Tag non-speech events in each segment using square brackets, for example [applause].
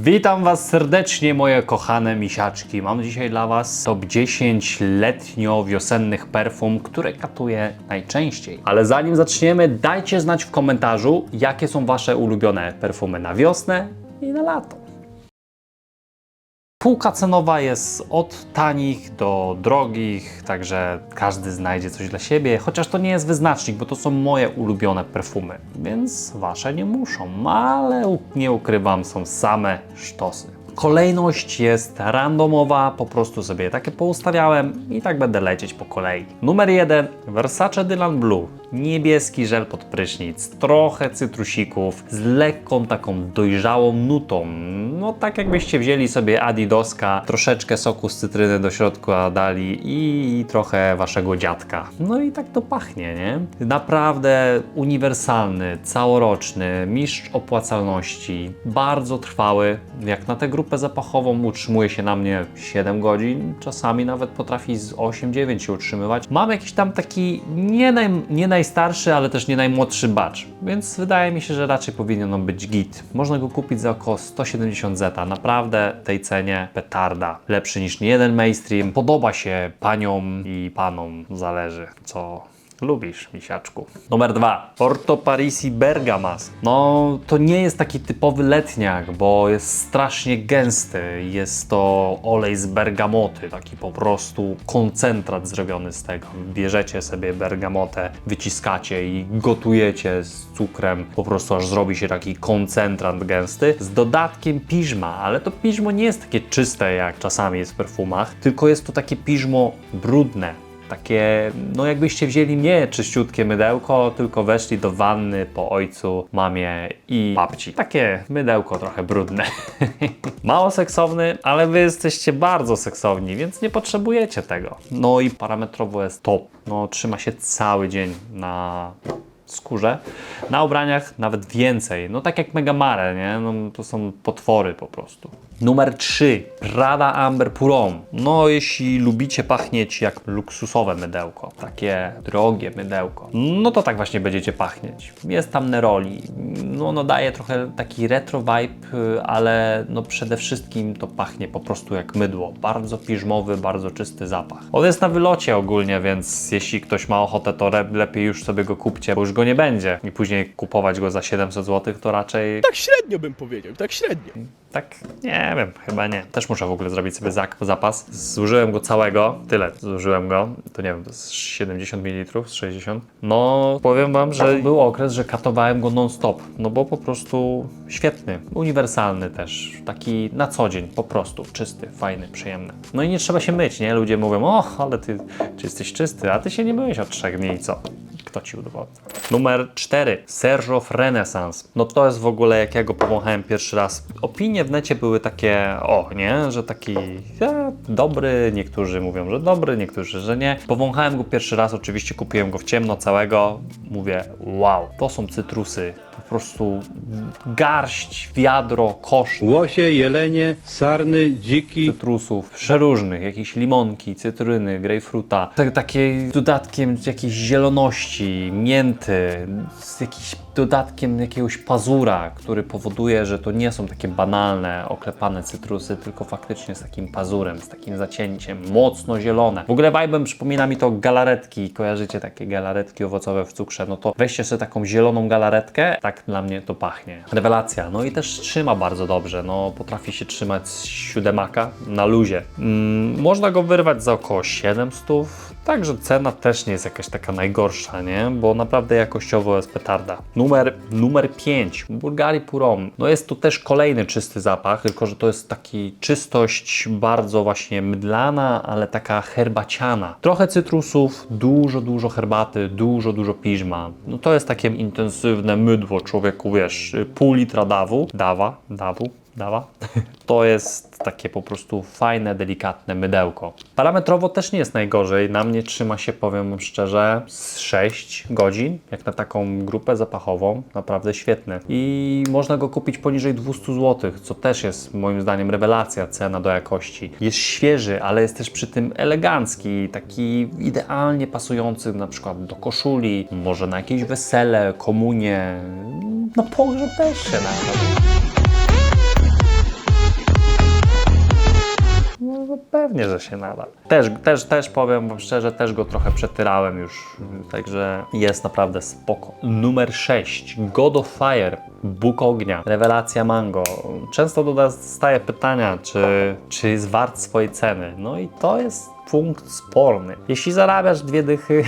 Witam Was serdecznie, moje kochane misiaczki. Mam dzisiaj dla Was top 10 letnio-wiosennych perfum, które katuję najczęściej. Ale zanim zaczniemy, dajcie znać w komentarzu, jakie są Wasze ulubione perfumy na wiosnę i na lato. Półka cenowa jest od tanich do drogich, także każdy znajdzie coś dla siebie, chociaż to nie jest wyznacznik, bo to są moje ulubione perfumy, więc wasze nie muszą, ale nie ukrywam, są same sztosy. Kolejność jest randomowa, po prostu sobie takie poustawiałem i tak będę lecieć po kolei. Numer jeden Versace Dylan Blue. Niebieski żel pod prysznic, trochę cytrusików, z lekką taką dojrzałą nutą. No tak jakbyście wzięli sobie Adidoska, troszeczkę soku z cytryny do środka dali i trochę waszego dziadka. No i tak to pachnie, nie? Naprawdę uniwersalny, całoroczny, mistrz opłacalności, bardzo trwały. Jak na tę grupę zapachową utrzymuje się na mnie 7 godzin, czasami nawet potrafi z 8-9 się utrzymywać. Mam jakiś tam taki nie, naj, nie najstarszy, ale też nie najmłodszy batch, więc wydaje mi się, że raczej powinien on być git. Można go kupić za około 170 zeta. Naprawdę tej cenie petarda. Lepszy niż niejeden mainstream. Podoba się paniom i panom, zależy co Lubisz, misiaczku. Numer dwa. Porto Parisi Bergamas. No, to nie jest taki typowy letniak, bo jest strasznie gęsty. Jest to olej z bergamoty, taki po prostu koncentrat zrobiony z tego. Bierzecie sobie bergamotę, wyciskacie i gotujecie z cukrem, po prostu aż zrobi się taki koncentrat gęsty z dodatkiem piżma, ale to piżmo nie jest takie czyste jak czasami jest w perfumach, tylko jest to takie piżmo brudne, takie, no jakbyście wzięli nie czyściutkie mydełko, tylko weszli do wanny po ojcu, mamie i babci. Takie mydełko trochę brudne. [laughs] Mało seksowny, ale wy jesteście bardzo seksowni, więc nie potrzebujecie tego. No i parametrowo jest top. No trzyma się cały dzień na skórze. Na ubraniach nawet więcej. No tak jak Megamare, nie? No, to są potwory po prostu. Numer 3. Prada Amber Purong. No jeśli lubicie pachnieć jak luksusowe mydełko, takie drogie mydełko, no to tak właśnie będziecie pachnieć. Jest tam neroli. No, no daje trochę taki retro vibe, ale no przede wszystkim to pachnie po prostu jak mydło. Bardzo piżmowy, bardzo czysty zapach. On jest na wylocie ogólnie, więc jeśli ktoś ma ochotę, to lepiej już sobie go kupcie, bo już go nie będzie. I później kupować go za 700 zł, to raczej Tak średnio bym powiedział, tak średnio. tak, nie wiem, chyba nie. Też muszę w ogóle zrobić sobie zak- zapas. Zużyłem go całego, tyle zużyłem go, to nie wiem, jest 70 ml, z 60. No, powiem wam, że był okres, że katowałem go non-stop, no bo po prostu świetny, uniwersalny też, taki na co dzień, po prostu, czysty, fajny, przyjemny. No i nie trzeba się myć, nie? Ludzie mówią, o, ale ty, czy jesteś czysty, a ty się nie myłeś od trzech dni, co? Kto ci udowodni? Numer 4. Serge of Renaissance. No to jest w ogóle, jak ja go powąchałem pierwszy raz. Opinie w necie były takie, o nie, że taki e, dobry, niektórzy mówią, że dobry, niektórzy, że nie. Powąchałem go pierwszy raz, oczywiście kupiłem go w ciemno całego. Mówię, wow, to są cytrusy. Po prostu garść, wiadro, kosz Łosie, jelenie, sarny, dziki, cytrusów, przeróżnych, jakieś limonki, cytryny, grejpfruta, tak, takie dodatkiem jakiejś zieloności, mięty, z jakimś dodatkiem jakiegoś pazura, który powoduje, że to nie są takie banalne, oklepane cytrusy, tylko faktycznie z takim pazurem, z takim zacięciem, mocno zielone. W ogóle vibe'em przypomina mi to galaretki, kojarzycie takie galaretki owocowe w cukrze, no to weźcie sobie taką zieloną galaretkę, tak dla mnie to pachnie. Rewelacja, no i też trzyma bardzo dobrze, no potrafi się trzymać siódemaka na luzie. Mm, można go wyrwać za około 700, także cena też nie jest jakaś taka najgorsza, nie? Bo naprawdę jakościowo jest petarda. Numer, numer 5, Bulgari Purong. No jest tu też kolejny czysty zapach, tylko że to jest taki czystość bardzo właśnie mydlana, ale taka herbaciana. Trochę cytrusów, dużo, dużo herbaty, dużo, dużo piżma. No to jest takie intensywne mydło człowieku, wiesz, pół litra dawu, dawa, dawu, dawa. [laughs] To jest takie po prostu fajne, delikatne mydełko. Parametrowo też nie jest najgorzej. Na mnie trzyma się, powiem szczerze, z 6 godzin, jak na taką grupę zapachową. Naprawdę świetny. I można go kupić poniżej 200 zł, co też jest moim zdaniem rewelacja cena do jakości. Jest świeży, ale jest też przy tym elegancki, taki idealnie pasujący na przykład do koszuli, może na jakieś wesele, komunie, na pogrzeb też się nawet. Pewnie, że się nada. Też, też, też powiem wam szczerze, też go trochę przetyrałem już, także jest naprawdę spoko. Numer 6. God of Fire. Bóg ognia. Rewelacja mango. Często dostaję pytania, czy, czy jest wart swojej ceny. No i to jest punkt sporny. Jeśli zarabiasz dwie dychy,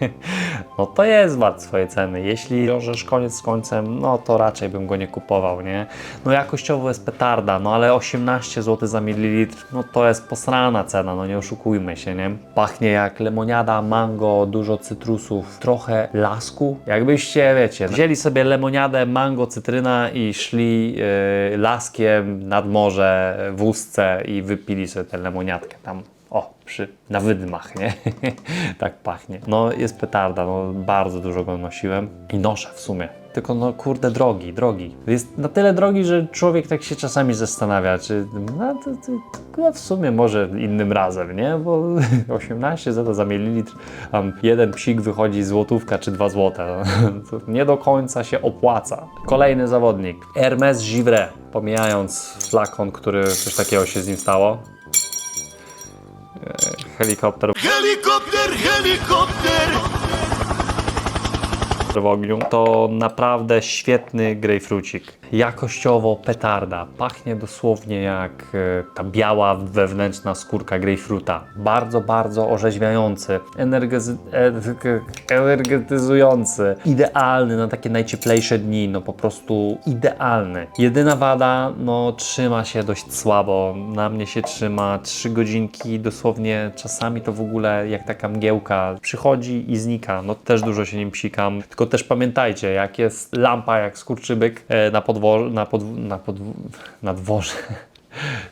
[laughs] no to jest wart swojej ceny. Jeśli wiążesz koniec z końcem, no to raczej bym go nie kupował, nie? No jakościowo jest petarda, no ale 18 zł za mililitr, no to jest posrana cena, no nie oszukujmy się, nie? Pachnie jak lemoniada, mango, dużo cytrusów, trochę lasku. Jakbyście, wiecie, wzięli sobie lemoniadę, mango, cytryna i szli yy, laskiem nad morze w ustce i wypili sobie tę lemoniadkę tam o, przy, na wydmach, nie? [laughs] tak pachnie. No jest petarda, no bardzo dużo go nosiłem i noszę w sumie. Tylko no kurde drogi, drogi. Jest na tyle drogi, że człowiek tak się czasami zastanawia, czy no to, to, no w sumie może innym razem, nie? Bo [laughs] 18 zł za mililitr, tam jeden psik wychodzi złotówka czy dwa złote. [laughs] To nie do końca się opłaca. Kolejny zawodnik, Hermes Givre. Pomijając flakon, który coś takiego się z nim stało, helikopter Helikopter, helikopter! w ogniu, to naprawdę świetny grejpfrucik. Jakościowo petarda. Pachnie dosłownie jak e, ta biała wewnętrzna skórka grejpfruta. Bardzo, bardzo orzeźwiający, energezy- e- energetyzujący. Idealny na takie najcieplejsze dni, no po prostu idealny. Jedyna wada, no trzyma się dość słabo. Na mnie się trzyma 3 godzinki, dosłownie czasami to w ogóle jak taka mgiełka przychodzi i znika. No też dużo się nim psikam. Tylko też pamiętajcie, jak jest lampa jak skurczybyk e, na podwórzu, na, podw- na, podw- na dworze,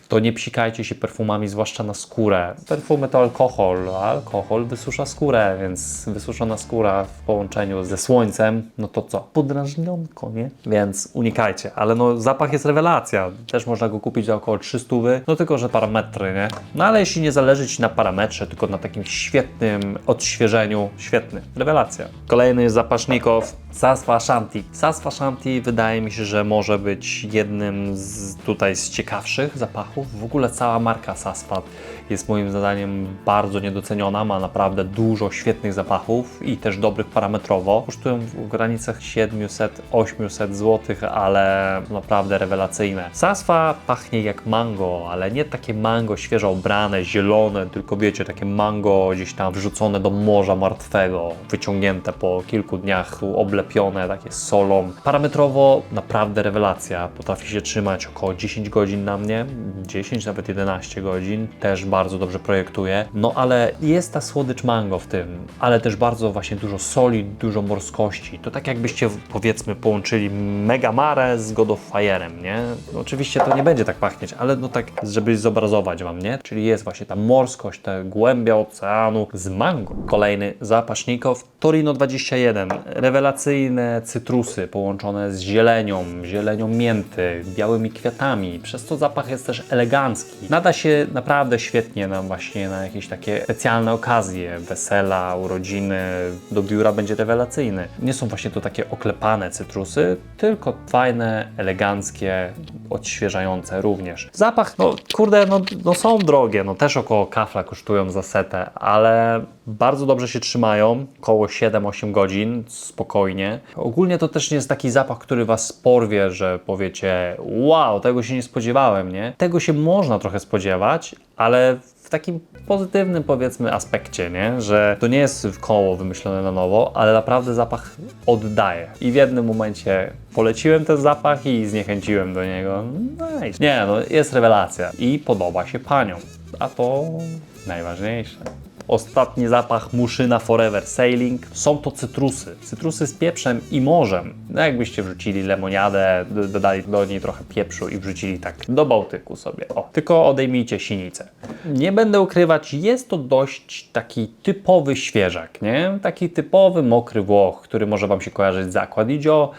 to nie psikajcie się perfumami, zwłaszcza na skórę. Perfumy to alkohol, a alkohol wysusza skórę, więc wysuszona skóra w połączeniu ze słońcem, no to co? Podrażnionko, nie? Więc unikajcie, ale no zapach jest rewelacja. Też można go kupić za około 300, no tylko, że parametry, nie? No ale jeśli nie zależy Ci na parametrze, tylko na takim świetnym odświeżeniu, świetny, rewelacja. Kolejny zapasznikow, Saswa Shanti. Saswa Shanti wydaje mi się, że może być jednym z tutaj z ciekawszych zapachów. W ogóle cała marka Saswa jest moim zdaniem bardzo niedoceniona. Ma naprawdę dużo świetnych zapachów i też dobrych parametrowo. Kosztują w granicach 700-800 zł, ale naprawdę rewelacyjne. Saswa pachnie jak mango, ale nie takie mango świeżo obrane, zielone, tylko wiecie, takie mango gdzieś tam wrzucone do morza martwego, wyciągnięte po kilku dniach, oblepione takie solą. Parametrowo naprawdę rewelacja. Potrafi się trzymać około 10 godzin na mnie, 10 nawet 11 godzin. Też bardzo dobrze projektuje. No ale jest ta słodycz mango w tym, ale też bardzo właśnie dużo soli, dużo morskości. To tak jakbyście powiedzmy połączyli Mega Mare z God of Fire'em, nie? No, oczywiście to nie będzie tak pachnieć, ale no tak, żeby zobrazować Wam, nie? Czyli jest właśnie ta morskość, te głębia oceanu z mango. Kolejny zapasznikow Torino 21. Rewelacyjne cytrusy połączone z zielenią, zielenią mięty, białymi kwiatami. Przez to zapach jest też elegancki. Nada się naprawdę świetnie na właśnie na jakieś takie specjalne okazje, wesela, urodziny. Do biura będzie rewelacyjny. Nie są właśnie to takie oklepane cytrusy, tylko fajne, eleganckie, odświeżające również. Zapach, no kurde, no, no są drogie, no też około kafla kosztują za setę, ale bardzo dobrze się trzymają, około 7-8 godzin, spokojnie. Ogólnie to też nie jest taki zapach, który Was porwie, że powiecie, wow, tego się nie spodziewałem, nie? Tego się można trochę spodziewać, ale w takim pozytywnym powiedzmy aspekcie, nie? Że to nie jest koło wymyślone na nowo, ale naprawdę zapach oddaje. I w jednym momencie poleciłem ten zapach i zniechęciłem do niego. Nice. Nie, no jest rewelacja i podoba się paniom, a to najważniejsze. Ostatni zapach Muszyna Forever Sailing. Są to cytrusy. Cytrusy z pieprzem i morzem. No jakbyście wrzucili lemoniadę, dodali do niej trochę pieprzu i wrzucili tak do Bałtyku sobie. O, tylko odejmijcie sinicę. Nie będę ukrywać, jest to dość taki typowy świeżak, nie? Taki typowy mokry Włoch, który może Wam się kojarzyć z Aquadidio,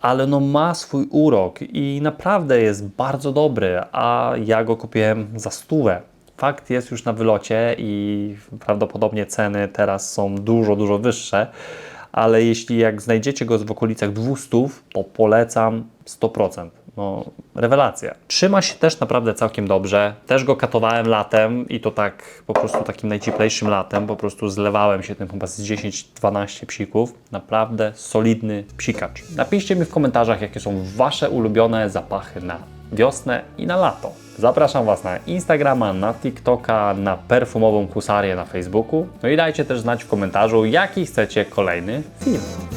ale no ma swój urok i naprawdę jest bardzo dobry, a ja go kupiłem za stówę. Fakt jest już na wylocie i prawdopodobnie ceny teraz są dużo, dużo wyższe, ale jeśli jak znajdziecie go w okolicach 200, to polecam 100%. no rewelacja. Trzyma się też naprawdę całkiem dobrze. Też go katowałem latem i to tak po prostu takim najcieplejszym latem. Po prostu zlewałem się tym chyba z 10-12 psików. Naprawdę solidny psikacz. Napiszcie mi w komentarzach, jakie są Wasze ulubione zapachy na wiosnę i na lato. Zapraszam Was na Instagrama, na TikToka, na perfumową husarię na Facebooku. No i dajcie też znać w komentarzu, jaki chcecie kolejny film.